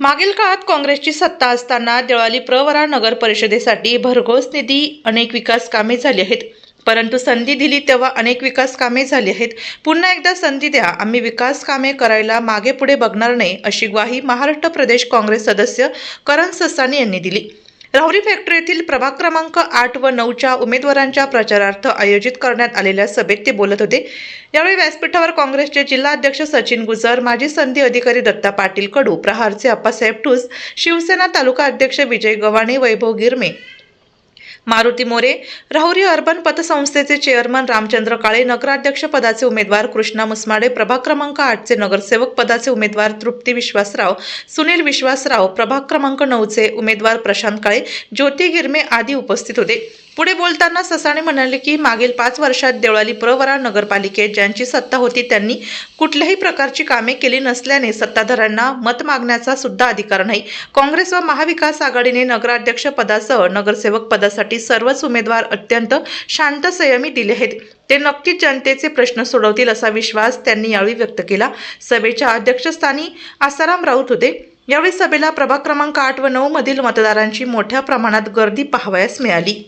मागील काळात काँग्रेसची सत्ता असताना देवळाली प्रवरा नगर परिषदेसाठी भरघोस निधी अनेक विकास कामे झाली आहेत. परंतु संधी दिली तेव्हा अनेक विकास कामे झाली आहेत. पुन्हा एकदा संधी द्या. आम्ही विकास कामे करायला मागे पुढे बघणार नाही अशी ग्वाही महाराष्ट्र प्रदेश काँग्रेस सदस्य करण ससानी यांनी दिली. राहुरी फॅक्टरी येथील प्रभाग क्रमांक आठ व नऊच्या उमेदवारांच्या प्रचारार्थ आयोजित करण्यात आलेल्या सभेत ते बोलत होते. यावेळी व्यासपीठावर काँग्रेसचे जिल्हाध्यक्ष सचिन गुजर माजी संधी अधिकारी दत्ता पाटील कडू प्रहारचे अप्पासाहेब ठूस शिवसेना तालुका अध्यक्ष विजय गव्हाणे वैभव गिरमे मारुती मोरे राहुरी अर्बन पतसंस्थेचे चेअरमन रामचंद्र काळे नगराध्यक्ष पदाचे उमेदवार कृष्णा मुसमाडे प्रभाग क्रमांक आठचे नगरसेवक पदाचे उमेदवार तृप्ती विश्वासराव सुनील विश्वासराव प्रभाग क्रमांक नऊचे उमेदवार प्रशांत काळे ज्योती गिरमे आदी उपस्थित होते. पुढे बोलताना ससाणे म्हणाले की मागील पाच वर्षात देवळाली प्रवरा नगरपालिकेत ज्यांची सत्ता होती त्यांनी कुठल्याही प्रकारची कामे केली नसल्याने सत्ताधाऱ्यांना मत मागण्याचा सुद्धा अधिकार नाही. काँग्रेस व महाविकास आघाडीने नगराध्यक्ष पदासह नगरसेवक पदासाठी सर्वच उमेदवार अत्यंत शांत संयमी दिले आहेत. ते नक्कीच जनतेचे प्रश्न सोडवतील असा विश्वास त्यांनी यावेळी व्यक्त केला. सभेच्या अध्यक्षस्थानी आसाराम राऊत होते. यावेळी सभेला प्रभाग क्रमांक आठ व नऊ मधील मतदारांची मोठ्या प्रमाणात गर्दी पाहावयास मिळाली.